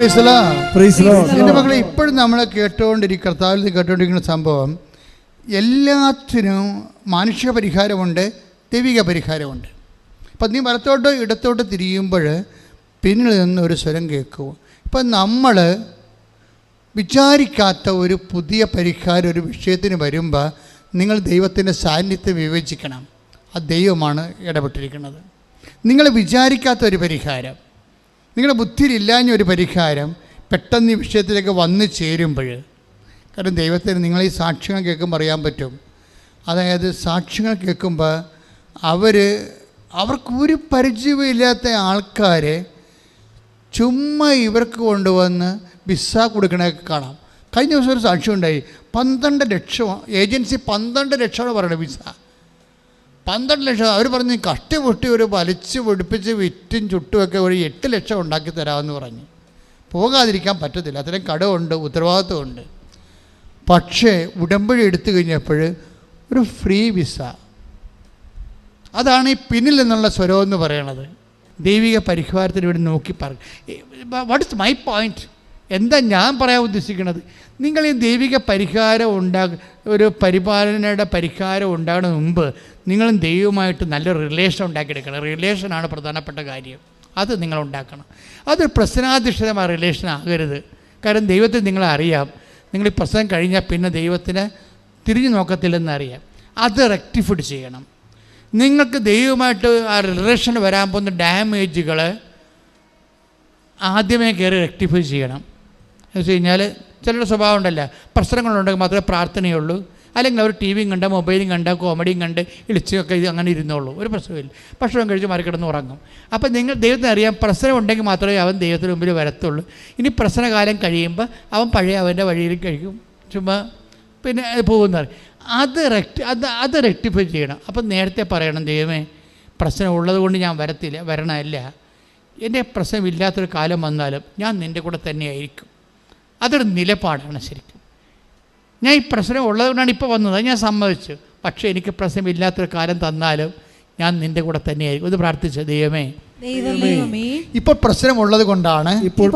The മക്കളെ ഇപ്പോഴും നമ്മൾ കേട്ടുകൊണ്ടിരിക്കും കർത്താവിൽ കേട്ടുകൊണ്ടിരിക്കുന്ന സംഭവം എല്ലാത്തിനും മാനുഷിക പരിഹാരമുണ്ട് ദൈവിക പരിഹാരമുണ്ട് അപ്പം നീ വലത്തോട്ടോ ഇടത്തോട്ടോ തിരിയുമ്പോൾ പിന്നിൽ നിന്ന് ഒരു സ്വരം കേൾക്കും. ഇപ്പം നമ്മൾ വിചാരിക്കാത്ത ഒരു പുതിയ പരിഹാരം ഒരു വിഷയത്തിന് വരുമ്പോൾ നിങ്ങൾ ദൈവത്തിന്റെ സാന്നിധ്യം വിവേചിക്കണം. ആ ദൈവമാണ് ഇടപെട്ടിരിക്കുന്നത്. നിങ്ങൾ വിചാരിക്കാത്ത ഒരു പരിഹാരം. നിങ്ങളുടെ ബുദ്ധിയിലില്ലാഞ്ഞ ഒരു പരിഹാരം പെട്ടെന്ന് ഈ വിഷയത്തിലേക്ക് വന്നു ചേരുമ്പോൾ. കാരണം ദൈവത്തിന് നിങ്ങൾ ഈ സാക്ഷ്യങ്ങൾ കേൾക്കുമ്പോൾ അറിയാൻ പറ്റും. അതായത് സാക്ഷ്യങ്ങൾ കേൾക്കുമ്പോൾ അവർ അവർക്ക് ഒരു പരിചയമില്ലാത്ത ആൾക്കാരെ ചുമ്മാ ഇവർക്ക് കൊണ്ടുവന്ന് വിസ കൊടുക്കണതൊക്കെ കാണാം. കഴിഞ്ഞ ദിവസം ഒരു സാക്ഷ്യം ഉണ്ടായി പന്ത്രണ്ട് ലക്ഷം ഏജൻസി പന്ത്രണ്ട് ലക്ഷമാണ് പറയുന്നത് വിസ. പന്ത്രണ്ട് ലക്ഷം. അവർ പറഞ്ഞ് കഷ്ടിപൊട്ടി ഒരു വലിച്ച് പൊടിപ്പിച്ച് വിറ്റും ചുട്ടുമൊക്കെ ഒരു എട്ട് ലക്ഷം ഉണ്ടാക്കി തരാമെന്ന് പറഞ്ഞു. പോകാതിരിക്കാൻ പറ്റത്തില്ല. അത്രയും കടമുണ്ട് ഉത്തരവാദിത്വമുണ്ട്. പക്ഷേ ഉടമ്പടി എടുത്തു കഴിഞ്ഞപ്പോൾ ഒരു ഫ്രീ വിസ. അതാണ് ഈ പിന്നിൽ നിന്നുള്ള സ്വരം എന്ന് പറയണത്. ദൈവിക പരിഹാരത്തിന് ഇവിടെ നോക്കി പറ വാട്ട് ഇസ് മൈ പോയിന്റ് എന്താ ഞാൻ പറയാൻ ഉദ്ദേശിക്കുന്നത്? നിങ്ങൾ ഈ ദൈവിക പരിഹാരം ഉണ്ടാ ഒരു പരിപാലനയുടെ പരിഹാരം ഉണ്ടാകുന്ന മുമ്പ് നിങ്ങളും ദൈവമായിട്ട് നല്ല റിലേഷൻ ഉണ്ടാക്കിയെടുക്കണം. റിലേഷനാണ് പ്രധാനപ്പെട്ട കാര്യം. അത് നിങ്ങൾ ഉണ്ടാക്കണം. അതൊരു പ്രശ്നാധിഷ്ഠിതമായ റിലേഷൻ ആകരുത്. കാരണം ദൈവത്തെ നിങ്ങളെ അറിയാം. നിങ്ങൾ ഈ പ്രശ്നം കഴിഞ്ഞാൽ പിന്നെ ദൈവത്തിന് തിരിഞ്ഞു നോക്കത്തില്ലെന്ന് അറിയാം. അത് റെക്ടിഫൈഡ് ചെയ്യണം. നിങ്ങൾക്ക് ദൈവമായിട്ട് ആ റിലേഷൻ വരാൻ പോകുന്ന ഡാമേജുകൾ ആദ്യമേ കയറി റെക്ടിഫൈ ചെയ്യണം. എന്ന് വെച്ച് കഴിഞ്ഞാൽ ചിലരുടെ സ്വഭാവം ഉണ്ടല്ല. പ്രശ്നങ്ങളുണ്ടെങ്കിൽ മാത്രമേ പ്രാർത്ഥനയുള്ളൂ. അല്ലെങ്കിൽ അവർ ടി വിയും കണ്ട മൊബൈലും കണ്ട കോമഡിയും കണ്ട് ഇളിച്ചൊക്കെ ഇത് അങ്ങനെ ഇരുന്നുള്ളൂ ഒരു പ്രശ്നമില്ല ഭക്ഷണം കഴിച്ച് മറിക്കിടന്ന് ഉറങ്ങും. അപ്പം നിങ്ങൾ ദൈവത്തിന് അറിയാം പ്രശ്നം ഉണ്ടെങ്കിൽ മാത്രമേ അവൻ ദൈവത്തിന് മുമ്പിൽ വരത്തുള്ളൂ. ഇനി പ്രശ്നകാലം കഴിയുമ്പോൾ അവൻ പഴയ അവന്റെ വഴിയിൽ കഴിക്കും. ചുമ്മാ പിന്നെ പോകുന്ന അത് റെക്ടി അത് അത് റെക്ടിഫൈ ചെയ്യണം. അപ്പം നേരത്തെ പറയണം ദൈവമേ പ്രശ്നം ഉള്ളത് കൊണ്ട് ഞാൻ വരത്തില്ല വരണമല്ല എന്റെ പ്രശ്നമില്ലാത്തൊരു കാലം വന്നാലും ഞാൻ നിന്റെ കൂടെ തന്നെയായിരിക്കും. അതൊരു നിലപാടാണ് ശരിക്കും. ഞാൻ ഈ പ്രശ്നം ഉള്ളതുകൊണ്ടാണ് ഇപ്പോൾ വന്നത്. ഞാൻ സമ്മതിച്ചു. പക്ഷേ എനിക്ക് പ്രശ്നമില്ലാത്തൊരു കാലം തന്നാലും ഞാൻ നിന്റെ കൂടെ തന്നെയായിരിക്കും. ഇത് പ്രാർത്ഥിച്ചു? ദൈവമേ ഇപ്പോൾ പ്രശ്നമുള്ളത് കൊണ്ടാണ്. ഇപ്പോൾ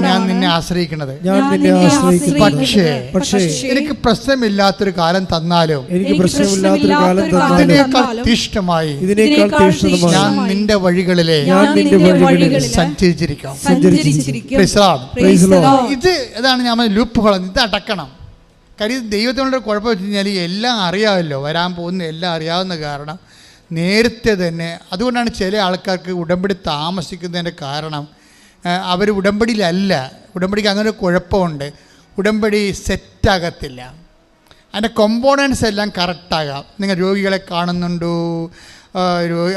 ഞാൻ നിന്നെ ആശ്രയിക്കുന്നത്. ഞാൻ നിന്നെ ആശ്രയിക്കുന്നു. പക്ഷേ പക്ഷേ എനിക്ക് പ്രശ്നമില്ലാത്തൊരു കാലം തന്നാലും എനിക്ക് പ്രശ്നമില്ലാത്തൊരു കാലം തന്നാലും ഇതിനേക്കാൾ തീഷ്ണമായി ഇതിനേക്കാൾ ഇതിനേക്കാൾ ഞാൻ നിന്റെ വഴികളിലെ ഞാൻ നിന്റെ വഴികളിൽ സഞ്ചരിച്ചിരിക്കാം. സഞ്ചരിച്ചിരിക്കാം. ഇത് ഇതാണ് ഞാൻ ലൂപ്പ് ഹോളം ഇത് അടക്കണം. കാര്യം ദൈവത്തിനോട് ദൈവത്തിനുള്ള കുഴപ്പം വെച്ച് കഴിഞ്ഞാൽ എല്ലാം അറിയാമല്ലോ. വരാൻ പോകുന്ന എല്ലാം അറിയാവുന്ന കാരണം. നേരത്തെ തന്നെ അതുകൊണ്ടാണ് ചില ആൾക്കാർക്ക് ഉടമ്പടി താമസിക്കുന്നതിന്റെ കാരണം. അവർ ഉടമ്പടിയിലല്ല ഉടമ്പടിക്ക് അങ്ങനെ കുഴപ്പമുണ്ട്. ഉടമ്പടി സെറ്റാകത്തില്ല. അതിന്റെ കൊമ്പോണൻസ് എല്ലാം കറക്റ്റാകാം നിങ്ങൾ രോഗികളെ കാണുന്നുണ്ടോ?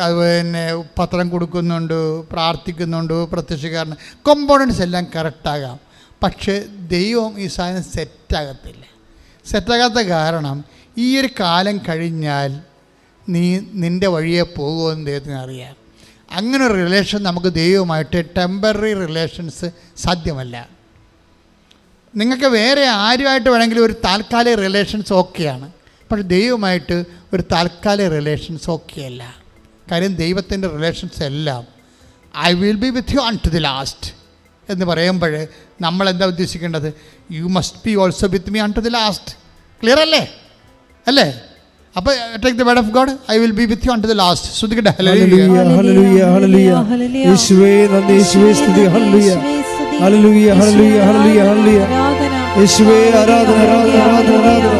അതുപോലെ തന്നെ പത്രം കൊടുക്കുന്നുണ്ട്? പ്രാർത്ഥിക്കുന്നുണ്ട്? പ്രത്യക്ഷകാരണം. കൊമ്പോണൻസ് എല്ലാം കറക്റ്റാകാം പക്ഷേ ദൈവം ഈ സാധനം സെറ്റാകത്തില്ല. സെറ്റാകാത്ത കാരണം ഈ ഒരു കാലം കഴിഞ്ഞാൽ നീ നിന്റെ വഴിയെ പോകുമെന്ന് ദൈവത്തിന് അറിയാം. അങ്ങനെ ഒരു റിലേഷൻ നമുക്ക് ദൈവമായിട്ട് ടെമ്പററി റിലേഷൻസ് സാധ്യമല്ല. നിങ്ങൾക്ക് വേറെ ആരുമായിട്ട് വേണമെങ്കിലും ഒരു താൽക്കാലിക റിലേഷൻസ് ഓക്കെയാണ് പക്ഷെ ദൈവമായിട്ട് ഒരു താൽക്കാലിക റിലേഷൻസ് ഓക്കെയല്ല കാര്യം ദൈവത്തിന്റെ റിലേഷൻസ് എല്ലാം I will be with you until the last എന്ന് പറയുമ്പോൾ നമ്മൾ എന്താ ഉദ്ദേശിക്കേണ്ടത്? You must be also with me until the last clear അല്ലേ? അല്ലേ? അപ്പോൾ take the word of God I will be with you until the last ശ്രദ്ധിക്കട്ടെ ഹല്ലേലൂയ. ഹല്ലേലൂയ ഹല്ലേലൂയ ഹല്ലേലൂയ. യേശുവേ നന്ദി യേശുവേ സ്തുതി ഹല്ലേലൂയ. ഹല്ലേലൂയ ഹല്ലേലൂയ ഹല്ലേലൂയ. ഹല്ലേലൂയ യേശുവേ ആരാധന ആരാധന ആരാധന ആരാധന.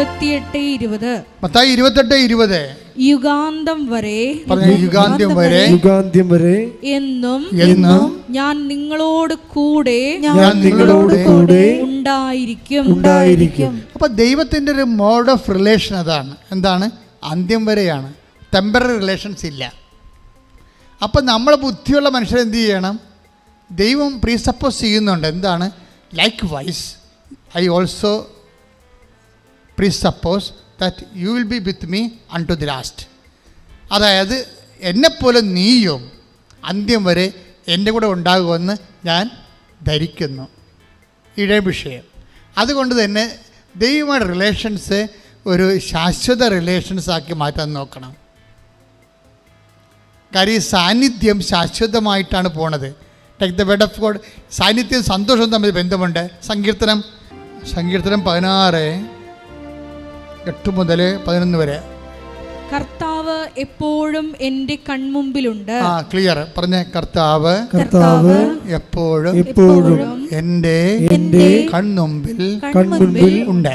ഇരുപത്തിയെട്ട് ഇരുപത്. മത്തായി ഇരുപത്തെട്ട് ഇരുപത്. യുഗാന്തം വരെ യുഗാന്ത്യം വരെ യുഗാന്ത്യം വരെ എന്നും എന്നും ഞാൻ നിങ്ങളോട് കൂടെ ഞാൻ നിങ്ങളോട് കൂടെ ഉണ്ടായിരിക്കും. ഉണ്ടായിരിക്കും. അപ്പൊ ദൈവത്തിന്റെ ഒരു മോഡ് ഓഫ് റിലേഷൻ അതാണ്. എന്താണ്? അന്ത്യം വരെയാണ്. ടെമ്പററി റിലേഷൻസ് ഇല്ല. അപ്പം നമ്മൾ ബുദ്ധിയുള്ള മനുഷ്യർ എന്ത് ചെയ്യണം? ദൈവം പ്രീസപ്പോസ് ചെയ്യുന്നുണ്ട്. എന്താണ്? Likewise I also presuppose that you will be with me until the last അതായത് എന്നെപ്പോലെ നീയും അന്ത്യം വരെ എന്റെ കൂടെ ഉണ്ടാകുമെന്ന് ഞാൻ ധരിക്കുന്നു. ഇഴ വിഷയം. അതുകൊണ്ട് തന്നെ ദൈവമായിട്ട് റിലേഷൻസ് ഒരു ശാശ്വത റിലേഷൻസ് ആക്കി മാറ്റാൻ നോക്കണം. കാര്യം ഈ സാന്നിധ്യം ശാശ്വതമായിട്ടാണ് പോണത്. Take the bed of God സാന്നിധ്യം സന്തോഷവും തമ്മിൽ ബന്ധമുണ്ട്. സങ്കീർത്തനം സങ്കീർത്തനം പതിനാറ്. എട്ട് മുതൽ പതിനൊന്ന് വരെ. കർത്താവ് എപ്പോഴും എന്റെ കൺമുമ്പിലുണ്ട്. ആ ക്ലിയർ പറഞ്ഞ കർത്താവ് കർത്താവ് എപ്പോഴും എപ്പോഴും എന്റെ എന്റെ കൺമുമ്പിൽ കൺമുമ്പിൽ ഉണ്ട്.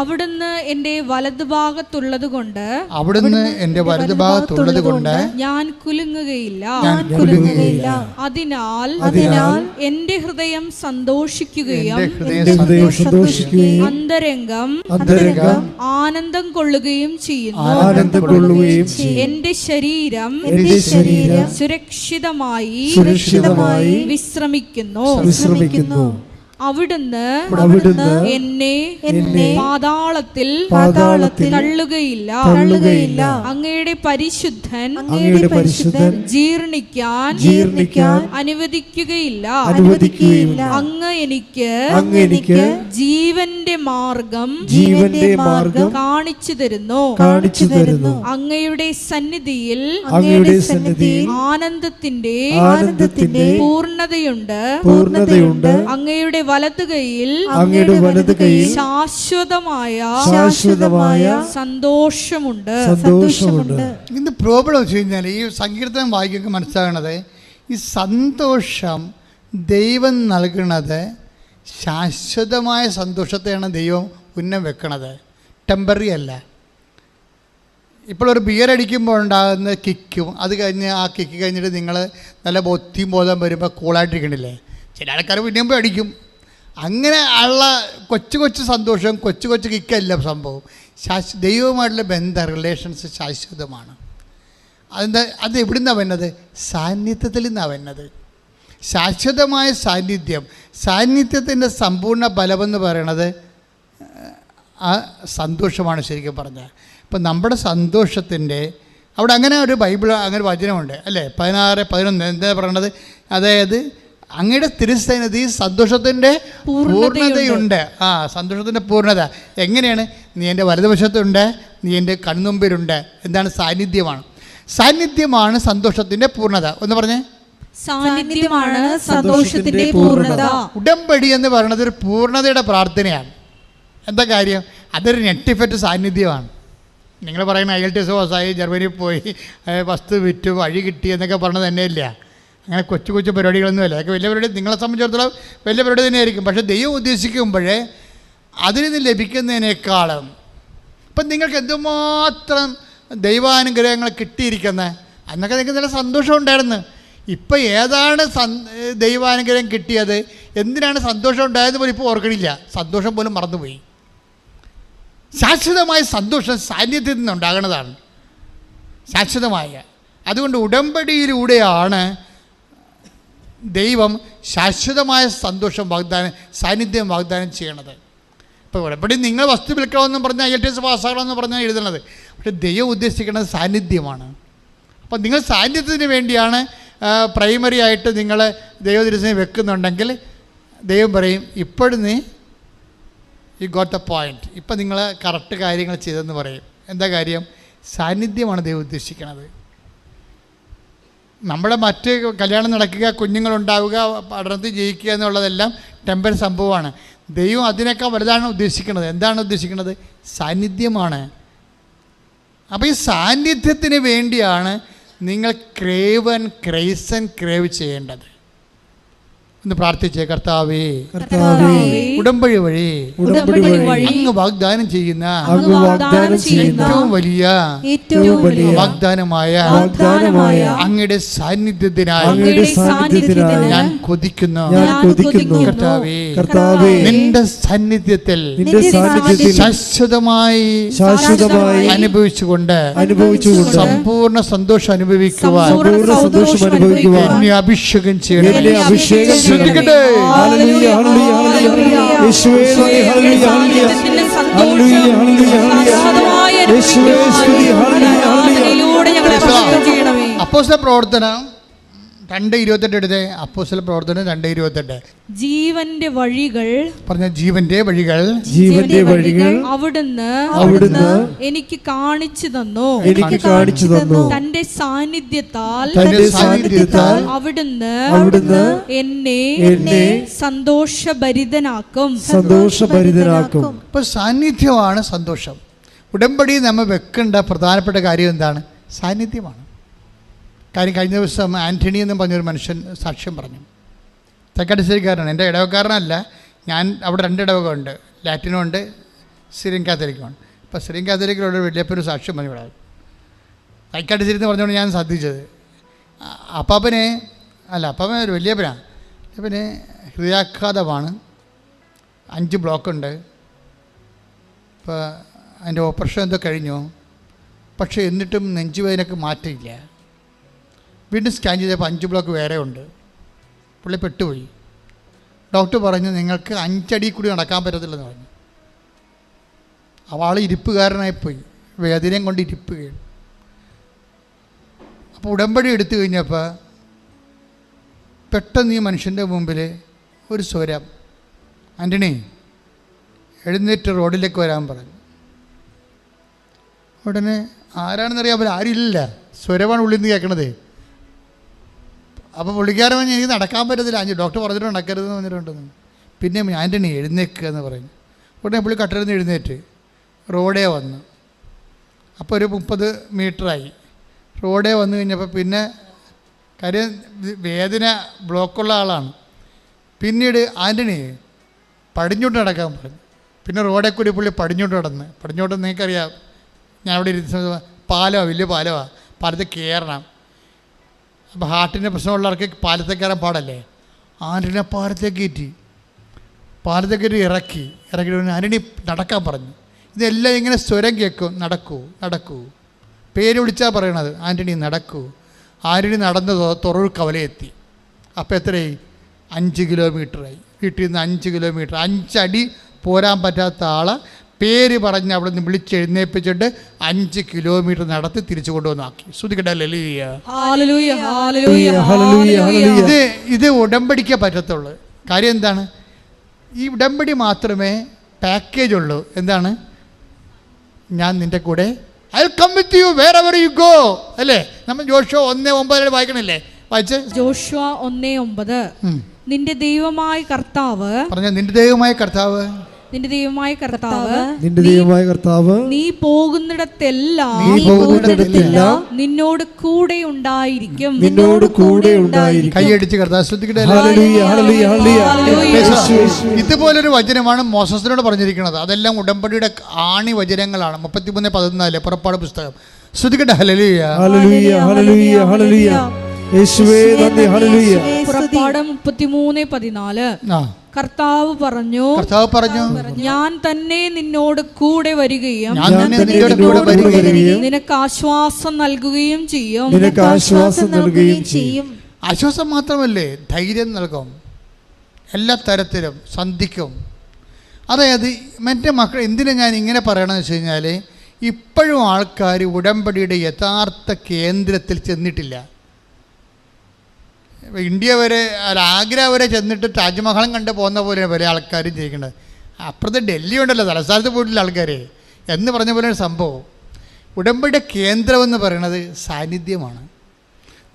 അവിടുന്ന് എന്റെ വലതുഭാഗത്തുള്ളത് കൊണ്ട് അവിടുന്ന് എന്റെ വലതുഭാഗത്തുള്ളത് കൊണ്ട് ഞാൻ കുലുങ്ങുകയില്ല. ഞാൻ കുലുങ്ങുകയില്ല. അതിനാൽ അതിനാൽ എന്റെ ഹൃദയം സന്തോഷിക്കുകയും അന്തരംഗം അന്തരംഗം ആനന്ദം കൊള്ളുകയും ചെയ്യുന്നു. ആനന്ദം കൊള്ളുകയും എന്റെ ശരീരം എന്റെ ശരീരം സുരക്ഷിതമായി സുരക്ഷിതമായി വിശ്രമിക്കുന്നു. വിശ്രമിക്കുന്നു. അവിടുന്ന് അവിടുന്ന് എന്നെ എന്നെ പാതാളത്തിൽ പാതാളത്തിൽ തള്ളുകയില്ല. തള്ളുകയില്ല. അങ്ങയുടെ പരിശുദ്ധൻ അങ്ങയുടെ പരിശുദ്ധൻ ജീർണിക്കാൻ ജീർണിക്കാൻ അനുവദിക്കുകയില്ല. അനുവദിക്കുകയില്ല അങ്ങ് എനിക്ക് അങ്ങ് എനിക്ക് ജീവന്റെ മാർഗം ജീവന്റെ മാർഗം കാണിച്ചു തരുന്നു. കാണിച്ചു തരുന്നു. അങ്ങയുടെ സന്നിധിയിൽ അങ്ങയുടെ സന്നിധിയിൽ ആനന്ദത്തിന്റെ ആനന്ദത്തിന്റെ പൂർണതയുണ്ട്. പൂർണതയുണ്ട്. അങ്ങയുടെ വലതു കൈയിൽ അങ്ങയുടെ വലത് കൈയിൽ ശാശ്വതമായ ശാശ്വതമായ സന്തോഷമുണ്ട്. സന്തോഷമുണ്ട്. ഇന്ന് പ്രോബ്ലം വെച്ച് കഴിഞ്ഞാൽ ഈ സങ്കീർത്തനം വായിക്കൊക്കെ മനസ്സിലാകണത് ഈ സന്തോഷം ദൈവം നൽകുന്നത് ശാശ്വതമായ സന്തോഷത്തെയാണ് ദൈവം ഉന്നം വെക്കണത്. ടെമ്പററി അല്ല. ഇപ്പോൾ ഒരു ബിയർ അടിക്കുമ്പോൾ ഉണ്ടാകുന്ന കിക്കും അത് കഴിഞ്ഞ് ആ കിക്ക് കഴിഞ്ഞിട്ട് നിങ്ങൾ നല്ല ബൊത്തിയും ബോധം വരുമ്പോൾ കൂളായിട്ടിരിക്കണില്ലേ ചില ആൾക്കാർ പിന്നെയും പോയി അടിക്കും. അങ്ങനെ ഉള്ള കൊച്ചു കൊച്ചു സന്തോഷം കൊച്ചു കൊച്ചു കിക്കല്ല സംഭവം. ശാശ്വ ദൈവവുമായിട്ടുള്ള ബന്ധ റിലേഷൻസ് ശാശ്വതമാണ്. അതെന്താ അത് എവിടുന്നാണ് വരുന്നത് സാന്നിധ്യത്തിൽ നിന്നാണ് വരുന്നത് ശാശ്വതമായ സാന്നിധ്യം. സാന്നിധ്യത്തിന്റെ സമ്പൂർണ ബലമെന്ന് പറയണത് ആ സന്തോഷമാണ് ശരിക്കും പറഞ്ഞാൽ. ഇപ്പം നമ്മുടെ സന്തോഷത്തിന്റെ അവിടെ അങ്ങനെ ഒരു ബൈബിൾ അങ്ങനെ വചനമുണ്ട്. അല്ലേ? പതിനാറ് പതിനൊന്ന് എന്താ പറയണത്? അതായത് അങ്ങയുടെ തിരുസന്നിധി സന്തോഷത്തിന്റെ പൂർണതയുണ്ട് ആ സന്തോഷത്തിന്റെ പൂർണത എങ്ങനെയാണ്? നീ എന്റെ വലതുവശത്തുണ്ട് നീ എന്റെ കൺമുമ്പിലുണ്ട്. എന്താണ് സാന്നിധ്യമാണ്? സാന്നിധ്യമാണ് സന്തോഷത്തിന്റെ പൂർണത ഒന്ന് പറഞ്ഞേ. സാന്നിധ്യമാണ് സന്തോഷത്തിന്റെ പൂർണത ഉടമ്പടി എന്ന് പറയുന്നത് ഒരു പൂർണതയുടെ പ്രാർത്ഥനയാണ്. എന്താ കാര്യം? അതൊരു നെറ്റിഫെറ്റ് സാന്നിധ്യമാണ്. നിങ്ങൾ പറയുന്ന ഐ എൽ ടി എസ് പാസ്സായി ജർമ്മനിയിൽ പോയി വസ്തു വിറ്റു വഴി കിട്ടി എന്നൊക്കെ പറഞ്ഞത് തന്നെയില്ല? അങ്ങനെ കൊച്ചു കൊച്ചു പരിപാടികളൊന്നും അല്ല. അതൊക്കെ വലിയ പരിപാടി നിങ്ങളെ സംബന്ധിച്ചിടത്തോളം വലിയ പരിപാടി തന്നെയായിരിക്കും. പക്ഷേ ദൈവം ഉദ്ദേശിക്കുമ്പോഴേ അതിൽ നിന്ന് ലഭിക്കുന്നതിനേക്കാളും ഇപ്പം നിങ്ങൾക്ക് എന്തുമാത്രം ദൈവാനുഗ്രഹങ്ങൾ കിട്ടിയിരിക്കുന്നത് അന്നൊക്കെ നിങ്ങൾക്ക് നല്ല സന്തോഷം ഉണ്ടായിരുന്നു. ഇപ്പം ഏതാണ് ദൈവാനുഗ്രഹം കിട്ടിയത്? എന്തിനാണ് സന്തോഷം ഉണ്ടായത് പോലും ഇപ്പോൾ ഓർക്കണില്ല. സന്തോഷം പോലും മറന്നുപോയി. ശാശ്വതമായ സന്തോഷം സാന്നിധ്യത്തിൽ നിന്നുണ്ടാകുന്നതാണ് ശാശ്വതമായ. അതുകൊണ്ട് ഉടമ്പടിയിലൂടെയാണ് ദൈവം ശാശ്വതമായ സന്തോഷം വാഗ്ദാനം സാന്നിധ്യം വാഗ്ദാനം ചെയ്യണത്. ഇപ്പോൾ ഉടമ്പടി നിങ്ങൾ വസ്തു വിൽക്കണമെന്ന് പറഞ്ഞാൽ ഐ എൽ ടി എസ് പാസ്സാകണമെന്ന് പറഞ്ഞാൽ എഴുതുന്നത്. പക്ഷേ ദൈവം ഉദ്ദേശിക്കുന്നത് സാന്നിധ്യമാണ്. അപ്പം നിങ്ങൾ സാന്നിധ്യത്തിന് വേണ്ടിയാണ് പ്രൈമറി ആയിട്ട് നിങ്ങൾ ദൈവദിനെ വെക്കുന്നുണ്ടെങ്കിൽ ദൈവം പറയും ഇപ്പോഴും നീ യു ഗോട്ട് എ പോയിന്റ് ഇപ്പം നിങ്ങൾ കറക്റ്റ് കാര്യങ്ങൾ ചെയ്തെന്ന് പറയും. എന്താ കാര്യം? സാന്നിധ്യമാണ് ദൈവം ഉദ്ദേശിക്കുന്നത് നമ്മുടെ മറ്റ് കല്യാണം നടക്കുക കുഞ്ഞുങ്ങളുണ്ടാവുക പഠനത്തിൽ ജയിക്കുക എന്നുള്ളതെല്ലാം ടെമ്പർ സംഭവമാണ്. ദൈവം അതിനേക്കാൾ വലുതാണ് ഉദ്ദേശിക്കുന്നത്. എന്താണ് ഉദ്ദേശിക്കുന്നത്? സാന്നിധ്യമാണ്. അപ്പോൾ ഈ സാന്നിധ്യത്തിന് വേണ്ടിയാണ് നിങ്ങൾ ക്രേവൻ ക്രൈസൻ ക്രേവ് ചെയ്യേണ്ടത്. ഒന്ന് പ്രാർത്ഥിച്ചേ കർത്താവേ കർത്താവേ ഉടമ്പടി വഴി അങ്ങ് വാഗ്ദാനം ചെയ്യുന്ന അങ്ങ് വാഗ്ദാനം ചെയ്യുന്ന ഏറ്റവും വലിയ വാഗ്ദാനമായ അങ്ങയുടെ സാന്നിധ്യത്തിനായി ഞാൻ കൊതിക്കുന്നു. ഞാൻ കൊതിക്കുന്നു. കർത്താവേ കർത്താവേ നിന്റെ സാന്നിധ്യത്തിൽ നിന്റെ സാന്നിധ്യത്തിൽ ശാശ്വതമായി ശാശ്വതമായി അനുഭവിച്ചുകൊണ്ട് അനുഭവിച്ചുകൊണ്ട് സമ്പൂർണ സന്തോഷം അനുഭവിക്കുവാൻ പൂർണ സന്തോഷം അനുഭവിക്കുവാൻ എന്നെ അഭിഷേകം ചെയ്യണം എന്നെ അഭിഷേകം. ശ്രദ്ധിക്കട്ടെ ഹല്ലേലൂയ, ഹല്ലേലൂയ, ഹല്ലേലൂയ. ഹല്ലേലൂയ, ഹല്ലേലൂയ. ഹല്ലേലൂയ, ഹല്ലേലൂയ, ഹല്ലേലൂയ. യേശുവേ സ്തുതി, ഹല്ലേലൂയ, ഹല്ലേലൂയ. ഞങ്ങളെ അഭിഷേകം ചെയ്യണമേ അപ്പോസ്തല പ്രവർത്തനം രണ്ട് ഇരുപത്തെട്ട് എടുത്തേ. അപ്പോസ്തല പ്രവർത്തനം രണ്ട് ഇരുപത്തെട്ട്. ജീവന്റെ വഴികൾ പറഞ്ഞ ജീവന്റെ വഴികൾ. ജീവന്റെ വഴികൾ അവിടുന്ന് അവിടുന്ന് എനിക്ക് കാണിച്ചു തന്നു. എനിക്ക് കാണിച്ചു തന്നു. തന്റെ സാന്നിധ്യത്താൽ തന്റെ സാന്നിധ്യത്താൽ അവിടുന്ന് അവിടുന്ന് എന്നെ എന്നെ സന്തോഷഭരിതനാക്കും. സന്തോഷഭരിതനാക്കും. ഇപ്പൊ സാന്നിധ്യമാണ് സന്തോഷം. ഉടമ്പടി നമ്മൾ വെക്കേണ്ട പ്രധാനപ്പെട്ട കാര്യം എന്താണ്? സാന്നിധ്യമാണ്. കാര്യം കഴിഞ്ഞ ദിവസം ആന്റണി എന്നും പറഞ്ഞൊരു മനുഷ്യൻ സാക്ഷ്യം പറഞ്ഞു. തെക്കടിശ്ശേരിക്കാരനാണ് എന്റെ ഇടവക്കാരനല്ല ഞാൻ അവിടെ രണ്ട് ഇടവകമുണ്ട് ലാറ്റിനുമുണ്ട് സിറിയൻ കാത്തലിക്കുമുണ്ട്. ഇപ്പോൾ സിറിയൻ കാത്തലിക്കിലുള്ള വലിയപ്പൊരു സാക്ഷ്യം പറഞ്ഞു ഇവിടെ. തൈക്കാട്ടിശ്ശേരി എന്ന് പറഞ്ഞുകൊണ്ട് ഞാൻ ശ്രദ്ധിച്ചത് അപ്പാപ്പനെ അല്ല അപ്പാപ്പൻ ഒരു വലിയപ്പനാണ് പിന്നെ ഹൃദയാഘാതമാണ്. അഞ്ച് ബ്ലോക്കുണ്ട്. ഇപ്പോൾ അതിന്റെ ഓപ്പറേഷൻ എന്തോ കഴിഞ്ഞു. പക്ഷേ എന്നിട്ടും നെഞ്ചുവേദനക്ക് മാറ്റമില്ല. വീണ്ടും സ്കാൻ ചെയ്തപ്പോൾ അഞ്ച് ബ്ലോക്ക് വേറെ ഉണ്ട്. പുള്ളി പെട്ടുപോയി. ഡോക്ടർ പറഞ്ഞു നിങ്ങൾക്ക് അഞ്ചടി കൂടി നടക്കാൻ പറ്റത്തില്ലെന്ന് പറഞ്ഞു. അവൾ ഇരിപ്പുകാരനായിപ്പോയി. വേദനയും കൊണ്ട് ഇരിപ്പുകയാണ്. അപ്പോൾ ഉടമ്പടി എടുത്തു കഴിഞ്ഞപ്പോൾ പെട്ടെന്ന് ഈ മനുഷ്യന്റെ മുമ്പിൽ ഒരു സ്വരം. ആന്റണി എഴുന്നേറ്റ് റോഡിലേക്ക് വരാൻ പറഞ്ഞു. ഉടനെ ആരാണെന്നറിയാൻ പറ്റില്ല. ആരുമില്ല. സ്വരമാണ് ഉള്ളിൽ നിന്ന് കേൾക്കണത്. അപ്പോൾ പുള്ളിക്കാരൻ പറഞ്ഞു എനിക്ക് നടക്കാൻ പറ്റത്തില്ല. അഞ്ച് ഡോക്ടർ പറഞ്ഞിട്ട് നടക്കരുതെന്ന് പറഞ്ഞിട്ടുണ്ടെന്ന് പിന്നെ ആന്റണി എഴുന്നേക്കുക എന്ന് പറഞ്ഞു ഉടനെ പുള്ളി കട്ടരുന്ന് എഴുന്നേറ്റ് റോഡേ വന്നു. അപ്പോൾ ഒരു മുപ്പത് മീറ്ററായി. റോഡേ വന്നു കഴിഞ്ഞപ്പോൾ പിന്നെ കാര്യം വേദന ബ്ലോക്കുള്ള ആളാണ്. പിന്നീട് ആന്റണി പടിഞ്ഞോട്ട് നടക്കാൻ പറഞ്ഞു. പിന്നെ റോഡേ കൂടി പുള്ളി പടിഞ്ഞോട്ട് നടന്ന്. പടിഞ്ഞോട്ട് നിങ്ങൾക്കറിയാം ഞാൻ അവിടെ ഇരുന്ന പാലമാണ് വലിയ പാലമാണ് പാലത്ത് കയറണം. അപ്പോൾ ഹാർട്ടിന്റെ പ്രശ്നമുള്ളവർക്ക് പാലത്തെ കയറാൻ പാടല്ലേ? ആന്റണിനെ പാലത്തെ കയറ്റി. പാലത്തെ കയറ്റി ഇറക്കി. ഇറക്കി ആന്റണി നടക്കാൻ പറഞ്ഞു. ഇതെല്ലാം ഇങ്ങനെ സ്വരം കേൾക്കും. നടക്കൂ നടക്കൂ. പേര് വിളിച്ചാൽ പറയണത് ആന്റണി നടക്കൂ. ആന്റണി നടന്ന് തൊറൂർ കവലയെത്തി. അപ്പോൾ എത്രയായി? അഞ്ച് കിലോമീറ്ററായി. വീട്ടിൽ നിന്ന് അഞ്ച് കിലോമീറ്റർ. അഞ്ചടി പോരാൻ പറ്റാത്ത ആളെ പേര് പറഞ്ഞ് അവിടെ നിന്ന് വിളിച്ചെഴുന്നേൽപ്പിച്ചിട്ട് അഞ്ച് കിലോമീറ്റർ നടത്തി തിരിച്ചു കൊണ്ടുവന്നാക്കി. ഹല്ലേലൂയ. ഇത് ഇത് ഉടമ്പടിക്കേ പറ്റത്തുള്ളൂ. കാര്യം എന്താണ്? ഈ ഉടമ്പടി മാത്രമേ പാക്കേജ് ഉള്ളൂ. എന്താണ്? ഞാൻ നിന്റെ കൂടെ I come with you wherever you go അല്ലേ? നമ്മൾ ജോഷോ ഒന്ന് ഒമ്പത് വായിക്കണില്ലേ? വായിച്ച്? ജോഷുവ ഒന്നേ ഒമ്പത്. നിന്റെ ദൈവമായ കർത്താവ് പറഞ്ഞ നിന്റെ ദൈവമായ കർത്താവ്? നിന്റെ ദൈവമായ കർത്താവ് നിന്റെ ദൈവമായ കർത്താവ് നീ പോകുന്നിടത്തെല്ലാം നീ പോകുന്നിടത്തെല്ലാം നിന്നോട് കൂടെ ഉണ്ടായിരിക്കും. നിന്നോട് കൂടെ ഉണ്ടായിരിക്കും. കൈയടിച്ച് കർത്താവ് ശ്രദ്ധിക്കട്ടെ. ഇതുപോലൊരു വചനമാണ് മോസസിനോട് പറഞ്ഞിരിക്കുന്നത്. അതെല്ലാം ഉടമ്പടിയുടെ ആണി വചനങ്ങളാണ്. മുപ്പത്തിമൂന്ന് പതിനാല് പുറപ്പാട് പുസ്തകം. ശ്രദ്ധിക്കട്ടെ. ഹലലിയ ഹല്ലേലൂയ, ഹല്ലേലൂയ, ഹല്ലേലൂയ. യേശുവേ നന്ദി. പുറപ്പാട് മുപ്പത്തിമൂന്ന് പതിനാല്. ആ. കർത്താവ് പറഞ്ഞു കർത്താവ് പറഞ്ഞു ഞാൻ തന്നെ നിന്നോട് കൂടെ വരികയും ഞാൻ തന്നെ നിന്നോട് കൂടെ വരികയും നിനക്ക് ആശ്വാസം നൽകുകയും ചെയ്യും. നിനക്ക് ആശ്വാസം നൽകുകയും ചെയ്യും. ആശ്വാസം മാത്രമല്ലേ? ധൈര്യം നൽകും. എല്ലാ തരത്തിലും സന്ധിക്കും. അതായത് എന്റെ മക്കൾ എന്തിനാ ഞാൻ ഇങ്ങനെ പറയണമെന്ന് വെച്ച് കഴിഞ്ഞാൽ ഇപ്പോഴും ആൾക്കാർ ഉടമ്പടിയുടെ യഥാർത്ഥ കേന്ദ്രത്തിൽ ചെന്നിട്ടില്ല. ഇന്ത്യ വരെ ആഗ്ര വരെ ചെന്നിട്ട് താജ്മഹലും കണ്ട് പോകുന്ന പോലെ വരെ ആൾക്കാരും ചെയ്യിക്കേണ്ടത് അപ്പുറത്ത് ഡൽഹി ഉണ്ടല്ലോ തലസ്ഥാനത്ത് പോയിട്ടില്ല ആൾക്കാർ എന്ന് പറഞ്ഞ പോലെ ഒരു സംഭവം. ഉടമ്പടിയുടെ കേന്ദ്രമെന്ന് പറയുന്നത് സാന്നിധ്യമാണ്.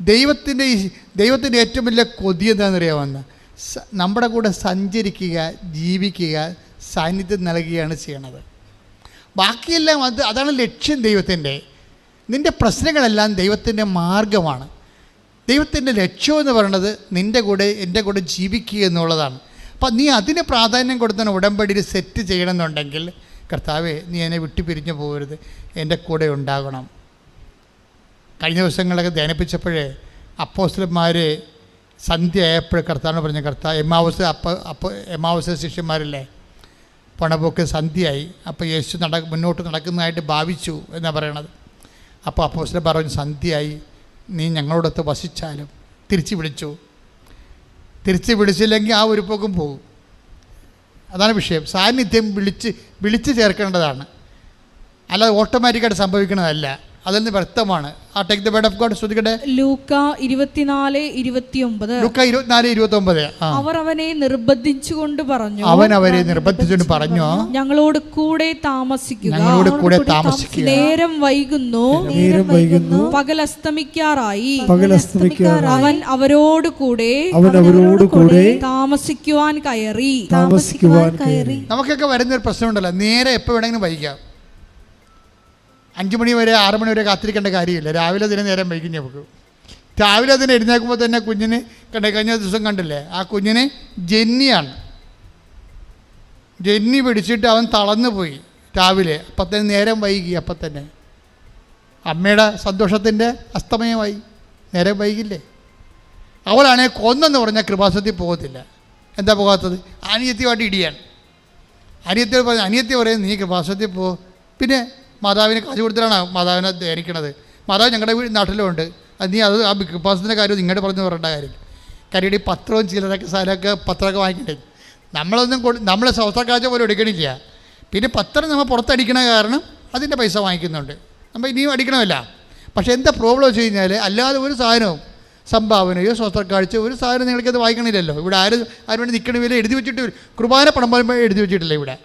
ദൈവത്തിന്റെ ഈ ദൈവത്തിന്റെ ഏറ്റവും വലിയ കൊതി എന്താണെന്ന് അറിയാമെന്ന് നമ്മുടെ കൂടെ സഞ്ചരിക്കുക ജീവിക്കുക സാന്നിധ്യം നൽകുകയാണ് ചെയ്യണത്. ബാക്കിയെല്ലാം അത് അതാണ് ലക്ഷ്യം ദൈവത്തിന്റെ നിന്റെ പ്രശ്നങ്ങളെല്ലാം ദൈവത്തിന്റെ മാർഗമാണ്. ദൈവത്തിന്റെ ലക്ഷ്യം എന്ന് പറയുന്നത് നിന്റെ കൂടെ എന്റെ കൂടെ ജീവിക്കുക എന്നുള്ളതാണ്. അപ്പം നീ അതിന് പ്രാധാന്യം കൊടുത്താണ് ഉടമ്പടിയിൽ സെറ്റ് ചെയ്യണമെന്നുണ്ടെങ്കിൽ കർത്താവെ നീ എന്നെ വിട്ടു പിരിഞ്ഞു പോകരുത്. എന്റെ കൂടെ ഉണ്ടാകണം. കഴിഞ്ഞ ദിവസങ്ങളൊക്കെ ധ്യാനിപ്പിച്ചപ്പോഴേ അപ്പോസ്റ്റലന്മാർ സന്ധ്യ ആയപ്പോൾ കർത്താവിനെ പറഞ്ഞ കർത്താവ് എമാവസ് അപ്പ അപ്പ എമാവസ ശിഷ്യന്മാരില്ലേ? പണപോക്ക് സന്ധ്യയായി. അപ്പോൾ യേശു നട മുന്നോട്ട് നടക്കുന്നതായിട്ട് ഭാവിച്ചു എന്നാണ് പറയണത്. അപ്പോൾ അപ്പോസ്റ്റലൻ പറഞ്ഞു സന്ധ്യയായി. നീ ഞങ്ങളോടൊത്ത് വസിച്ചാലും തിരിച്ചു വിളിച്ചു. തിരിച്ചു വിളിച്ചില്ലെങ്കിൽ ആ ഒരു പോക്കും പോകും. അതാണ് വിഷയം. സാന്നിധ്യം വിളിച്ച് വിളിച്ച് ചേർക്കേണ്ടതാണ്. അല്ലാതെ ഓട്ടോമാറ്റിക്കായിട്ട് സംഭവിക്കുന്നതല്ല. അതിൽ നിന്ന് വ്യക്തമാണ്. ആ take the word of God ശ്രദ്ധിക്കട്ടെ. ലൂക്ക ഇരുപത്തിനാല് ഇരുപത്തിയൊമ്പത്. ലൂക്ക ഇരുപത്തിനാല് ഇരുപത്തി ആ. അവർ അവനെ നിർബന്ധിച്ചുകൊണ്ട് പറഞ്ഞു. അവൻ അവരെ നിർബന്ധിച്ചുകൊണ്ട് പറഞ്ഞു. ഞങ്ങളോട് കൂടെ താമസിക്കുക. ഞങ്ങളോട് കൂടെ താമസിക്കുക. നേരം വൈകുന്നു. നേരം വൈകുന്നു. പകൽ അസ്തമിക്കാറായി. പകൽ അസ്തമിക്കാറായി. അവൻ അവരോട് കൂടെ അവൻ അവരോട് കൂടെ താമസിക്കുവാൻ കയറി. താമസിക്കുവാൻ കയറി നമുക്കൊക്കെ വരുന്ന ഒരു പ്രശ്നമുണ്ടല്ലോ. നേരെ എപ്പോ വേണമെങ്കിലും വൈകാം. അഞ്ച് മണി വരെ ആറ് മണി വരെ കാത്തിരിക്കേണ്ട കാര്യമില്ല. രാവിലെ തന്നെ നേരം വൈകി നമുക്ക്. രാവിലെ തന്നെ എഴുന്നേൽക്കുമ്പോൾ തന്നെ കുഞ്ഞിന് കണ്ട കഴിഞ്ഞ ദിവസം കണ്ടില്ലേ ആ കുഞ്ഞിന് ജെന്നിയാണ്. ജെന്നി പിടിച്ചിട്ട് അവൻ തളർന്നു പോയി രാവിലെ. അപ്പം തന്നെ നേരം വൈകി അപ്പം തന്നെ. അമ്മയുടെ സന്തോഷത്തിന്റെ അസ്തമയമായി. നേരം വൈകില്ലേ? അവളാണെ കൊന്നെന്ന് പറഞ്ഞാൽ കൃപാസത്തിൽ പോകത്തില്ല. എന്താ പോകാത്തത്? അനിയത്തിയുമായിട്ട് ഇടിയാണ്. അനിയത്തി പറഞ്ഞ അനിയത്തി പറയും നീ കൃപാസത്തിൽ പോ. പിന്നെ മാതാവിന് കാശ് കൊടുത്തിട്ടാണ് മാതാവിനെ ധ്യാനിക്കണത്. മാതാവ് ഞങ്ങളുടെ വീട് നാട്ടിലുണ്ട്. അത് നീ അത് ആ ബിഗ് ബോസിന്റെ കാര്യം നിങ്ങളുടെ പറഞ്ഞു പറയേണ്ട കാര്യം കാര്യം ഈ പത്രവും ചില്ലറൊക്കെ സാധനമൊക്കെ പത്രമൊക്കെ വാങ്ങിക്കണ്ടേ? നമ്മളൊന്നും കൊടു നമ്മളെ സ്വസ്ഥക്കാഴ്ച പോലും എടുക്കണില്ല. പിന്നെ പത്രം നമ്മൾ പുറത്തടിക്കണ കാരണം അതിന്റെ പൈസ വാങ്ങിക്കുന്നുണ്ട്. നമ്മൾ ഇനിയും അടിക്കണമല്ല. പക്ഷേ എന്താ പ്രോബ്ലം വെച്ച് കഴിഞ്ഞാൽ അല്ലാതെ ഒരു സാധനവും സംഭാവനയോ സ്വസ്ഥക്കാഴ്ച ഒരു സാധനം നിങ്ങൾക്കത് വായിക്കണില്ലല്ലോ ഇവിടെ ആരും ആരും വേണ്ടി നിൽക്കണമെങ്കിൽ എഴുതി വെച്ചിട്ട് കുർബാന പോലും എഴുതി വെച്ചിട്ടില്ല ഇവിടെ.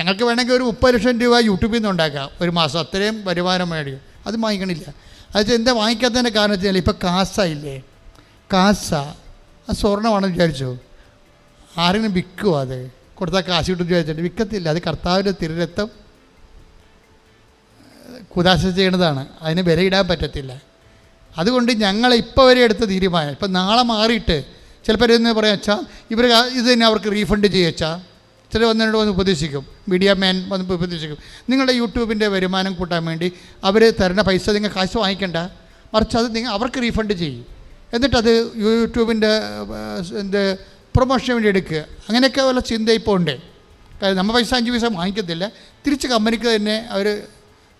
ഞങ്ങൾക്ക് വേണമെങ്കിൽ ഒരു മുപ്പത് ലക്ഷം രൂപ യൂട്യൂബിൽ നിന്ന് ഉണ്ടാക്കാം. ഒരു മാസം അത്രയും വരുമാനം മേടിക്കും അത് വാങ്ങിക്കണില്ല. അത് എന്താ വാങ്ങിക്കാത്തതിന്റെ കാരണം വെച്ചാൽ ഇപ്പോൾ കാസ ഇല്ലേ? കാസ ആ സ്വർണമാണെന്ന് വിചാരിച്ചു? ആരെങ്കിലും വിൽക്കുമോ അത്? കൊടുത്താൽ കാശ് കിട്ടും വിചാരിച്ചിട്ട് വിൽക്കത്തില്ല. അത് കർത്താവിന്റെ തിരുരക്തം കുദാശ ചെയ്യണതാണ്. അതിന് വിലയിടാൻ പറ്റത്തില്ല. അതുകൊണ്ട് ഞങ്ങൾ ഇപ്പോൾ വരെ എടുത്ത തീരുമാനം. ഇപ്പം നാളെ മാറിയിട്ട് ചിലപ്പോൾ എന്ന് പറയാം അച്ഛാ ഇവർ ഇത് തന്നെ അവർക്ക് റീഫണ്ട് ചെയ്യച്ചാ ചില വന്നിട്ട് വന്ന് ഉപദേശിക്കും. മീഡിയ മാൻ വന്ന് ഉപദേശിക്കും. നിങ്ങളുടെ യൂട്യൂബിന്റെ വരുമാനം കൂട്ടാൻ വേണ്ടി അവർ തരുന്ന പൈസ നിങ്ങൾ കാശ് വാങ്ങിക്കണ്ട. മറിച്ച് അത് നിങ്ങൾ അവർക്ക് റീഫണ്ട് ചെയ്യും. എന്നിട്ടത് യൂട്യൂബിന്റെ എന്ത് പ്രൊമോഷന് വേണ്ടി എടുക്കുക. അങ്ങനെയൊക്കെ വല്ല ചിന്ത ഇപ്പോൾ ഉണ്ട്. കാര്യം നമ്മൾ പൈസ അഞ്ച് പൈസ വാങ്ങിക്കത്തില്ല. തിരിച്ച് കമ്പനിക്ക് തന്നെ അവർ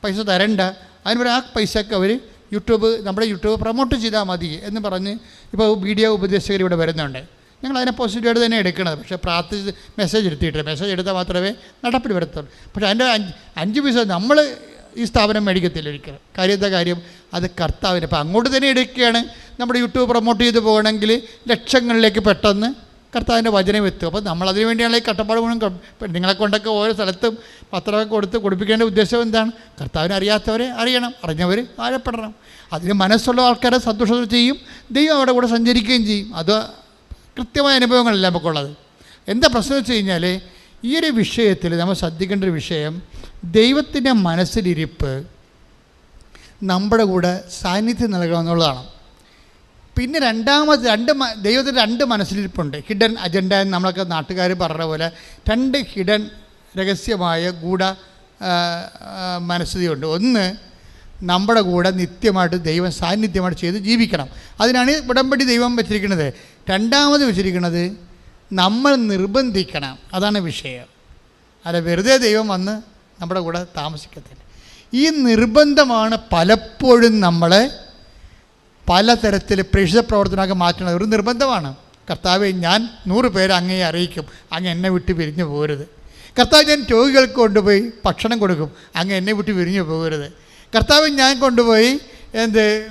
പൈസ തരണ്ട. അതിന് പകരം ആ പൈസക്ക് അവർ യൂട്യൂബ് നമ്മുടെ യൂട്യൂബ് പ്രൊമോട്ട് ചെയ്താൽ മതി എന്ന് പറഞ്ഞ് ഇപ്പോൾ വീഡിയോ ഉപദേശകർ ഇവിടെ വരുന്നുണ്ട്. ഞങ്ങൾ അതിനെ പോസിറ്റീവായിട്ട് തന്നെ എടുക്കണത്. പക്ഷേ പ്രാർത്ഥിച്ച് മെസ്സേജ് എടുത്തിട്ട് മെസ്സേജ് എടുത്താൽ മാത്രമേ നടപ്പിൽ വരുത്തുള്ളൂ. പക്ഷേ അതിന്റെ അഞ്ച് അഞ്ച് പൈസ നമ്മൾ ഈ സ്ഥാപനം മേടിക്കത്തില്ല ഒരിക്കലും. കാര്യത്തെ കാര്യം? അത് കർത്താവിന്. അപ്പോൾ അങ്ങോട്ട് തന്നെ എടുക്കുകയാണ്. നമ്മുടെ യൂട്യൂബ് പ്രൊമോട്ട് ചെയ്ത് പോകണമെങ്കിൽ ലക്ഷങ്ങളിലേക്ക് പെട്ടെന്ന് കർത്താവിന്റെ വചനം എത്തും. അപ്പോൾ നമ്മളതിനു വേണ്ടിയാണ് ഈ കട്ടപ്പാട് മുഴുവൻ നിങ്ങളെ കൊണ്ടൊക്കെ ഓരോ സ്ഥലത്തും പത്രമൊക്കെ കൊടുത്ത് കൊടുപ്പിക്കേണ്ട ഉദ്ദേശം എന്താണ്? കർത്താവിനെ അറിയാത്തവരെ അറിയണം. അറിഞ്ഞവർ ആഴപ്പെടണം. അതിന് മനസ്സുള്ള ആൾക്കാരെ സന്തോഷത്തിൽ ചെയ്യും. ദൈവം അവിടെ കൂടെ സഞ്ചരിക്കുകയും ചെയ്യും. അത് കൃത്യമായ അനുഭവങ്ങളല്ല നമുക്കുള്ളത്. എന്താ പ്രശ്നം വെച്ച് കഴിഞ്ഞാൽ ഈ ഒരു വിഷയത്തിൽ നമ്മൾ ശ്രദ്ധിക്കേണ്ട ഒരു വിഷയം ദൈവത്തിന്റെ മനസ്സിലിരിപ്പ് നമ്മുടെ കൂടെ സാന്നിധ്യം നൽകണം എന്നുള്ളതാണ്. പിന്നെ രണ്ടാമത് രണ്ട് ദൈവത്തിന് രണ്ട് മനസ്സിലിരിപ്പുണ്ട്. ഹിഡൻ അജണ്ട എന്ന് നമ്മളൊക്കെ നാട്ടുകാർ പറഞ്ഞ പോലെ രണ്ട് ഹിഡൻ രഹസ്യമായ ഗൂഢ മനസ്ഥിതിയുണ്ട്. ഒന്ന് നമ്മുടെ കൂടെ നിത്യമായിട്ട് ദൈവം സാന്നിധ്യമായിട്ട് ചെയ്ത് ജീവിക്കണം. അതിനാണ് ഉടമ്പടി ദൈവം വെച്ചിരിക്കുന്നത്. രണ്ടാമത് വെച്ചിരിക്കുന്നത് നമ്മൾ നിർബന്ധിക്കണം. അതാണ് വിഷയം. അല്ല വെറുതെ ദൈവം വന്ന് നമ്മുടെ കൂടെ താമസിക്കത്തില്ല. ഈ നിർബന്ധമാണ് പലപ്പോഴും നമ്മളെ പലതരത്തിൽ പ്രേക്ഷിത പ്രവർത്തനമാക്കി മാറ്റുന്നത്. ഒരു നിർബന്ധമാണ്. കർത്താവെ ഞാൻ നൂറ് പേരെ അങ്ങയെ അറിയിക്കും. അങ്ങ് എന്നെ വിട്ട് പിരിഞ്ഞു പോകരുത്. കർത്താവ് ഞാൻ രോഗികൾക്ക് കൊണ്ടുപോയി ഭക്ഷണം കൊടുക്കും. അങ്ങ് എന്നെ വിട്ട് പിരിഞ്ഞു പോകരുത്. കർത്താവ് ഞാൻ കൊണ്ടുപോയി എന്ത്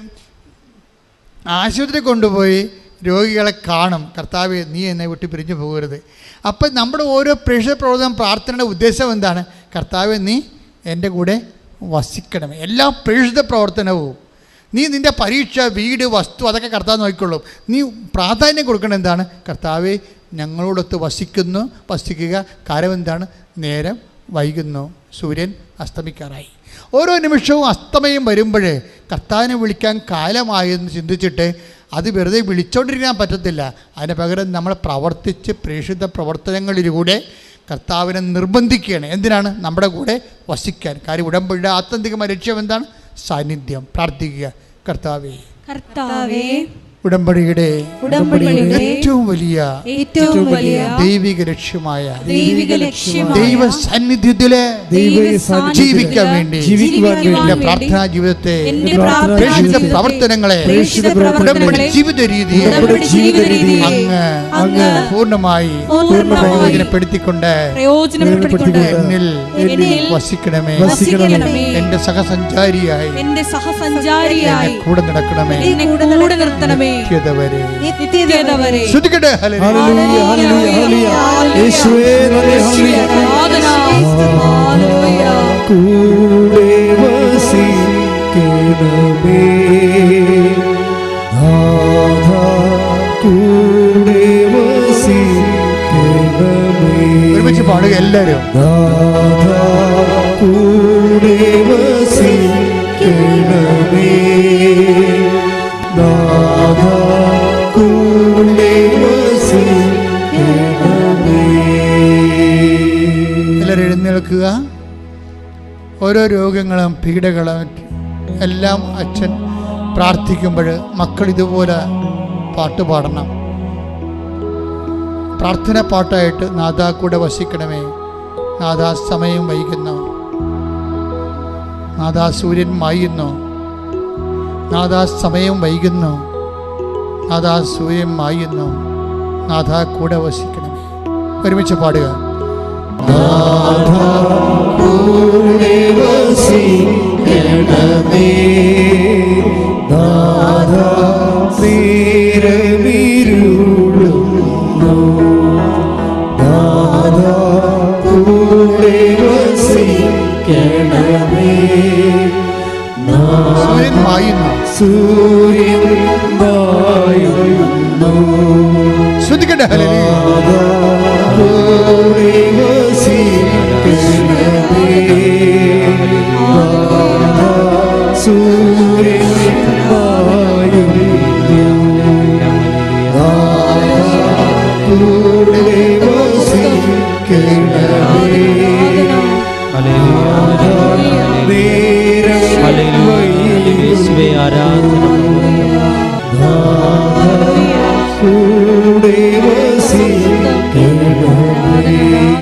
ആശുപത്രി കൊണ്ടുപോയി രോഗികളെ കാണും. കർത്താവ് നീ എന്നെ വിട്ട് പിരിഞ്ഞു പോകരുത്. അപ്പം നമ്മുടെ ഓരോ പ്രേക്ഷക പ്രവർത്തനം പ്രാർത്ഥനയുടെ ഉദ്ദേശം എന്താണ്? കർത്താവ് നീ എന്റെ കൂടെ വസിക്കണം. എല്ലാ പ്രേക്ഷിത പ്രവർത്തനവും. നീ നിന്റെ പരീക്ഷ വീട് വസ്തു അതൊക്കെ കർത്താവ് നോക്കിക്കൊള്ളും. നീ പ്രാധാന്യം കൊടുക്കണം എന്താണ്? കർത്താവ് ഞങ്ങളോടൊത്ത് വസിക്കുന്നു. വസിക്കുക. കാര്യം എന്താണ്? നേരം വൈകുന്നു. സൂര്യൻ അസ്തമിക്കാറായി. ഓരോ നിമിഷവും അസ്തമയം വരുമ്പോഴേ കർത്താവിനെ വിളിക്കാൻ കാലമായെന്ന് ചിന്തിച്ചിട്ട് അത് വെറുതെ വിളിച്ചോണ്ടിരിക്കാൻ പറ്റത്തില്ല. അതിന് പകരം നമ്മൾ പ്രവർത്തിച്ച് പ്രേക്ഷിത പ്രവർത്തനങ്ങളിലൂടെ കർത്താവിനെ നിർബന്ധിക്കുകയാണ്. എന്തിനാണ്? നമ്മുടെ കൂടെ വസിക്കാൻ. കാര്യം ഉടമ്പടിയുടെ ആത്യന്തികമായ ലക്ഷ്യം എന്താണ്? സാന്നിധ്യം. പ്രാർത്ഥിക്കുക. കർത്താവേ. കർത്താവേ ഉടമ്പടിയുടെ ഏറ്റവും വലിയ ഏറ്റവും വലിയ ദൈവിക ലക്ഷ്യമായ ദൈവിക ദൈവ സന്നിധ്യത്തിലെ ദൈവ ജീവിക്കാൻ വേണ്ടി ജീവിക്കുവാൻ എന്റെ പ്രാർത്ഥനാ ജീവിതത്തെ പ്രേക്ഷിത പ്രവർത്തനങ്ങളെ ഉടമ്പടി ജീവിത രീതിയെ അങ്ങ് അങ്ങ് പൂർണമായി പൂർണമായി പ്രയോജനപ്പെടുത്തിക്കൊണ്ട് എന്നിൽ എന്നിൽ വസിക്കണമേ. വസിക്കണമേ. എന്റെ സഹസഞ്ചാരിയായി എന്റെ സഹസഞ്ചാരിയായി കൂടെ നടക്കണമേ. കൂടെ നിർത്തണമേ നിത്യത വരെ നിത്യത വരെ ശ്രുതിക്കട്ടെ ഹല്ലേലൂയ. ഹല്ലേലൂയ. ഹല്ലേലൂയ. യേശുവേ ഹല്ലേലൂയ. ഹല്ലേലൂയ കൂടെ വസിക്കണമേ. നാഥാ കൂടെ വസിക്കണമേ. ഒരുമിച്ച് പാടുക എല്ലാവരും. ഓരോ രോഗങ്ങളും പീഡകളും എല്ലാം അച്ഛൻ പ്രാർത്ഥിക്കുമ്പോൾ മക്കൾ ഇതുപോലെ പാട്ട് പാടണം. പ്രാർത്ഥന പാട്ടായിട്ട് നാഥ കൂടെ വസിക്കണമേ. നാദാ സമയം വൈകുന്നു. നാദാ സൂര്യൻ മായുന്നു. നാദാ സമയം വൈകുന്നു. നാദാ സൂര്യൻ മായുന്നു. നാഥ കൂടെ വസിക്കണമേ. ഒരുമിച്ച് പാടുക. കൂടെ വസിക്കണമേ നാഥാ തീരമിരുളുന്നു നാഥാ കൂടെ വസിക്കണമേ സൂര്യൻ വായുന്നു ശ്രദ്ധിക്കട്ടെ ഹല്ലേലൂയ.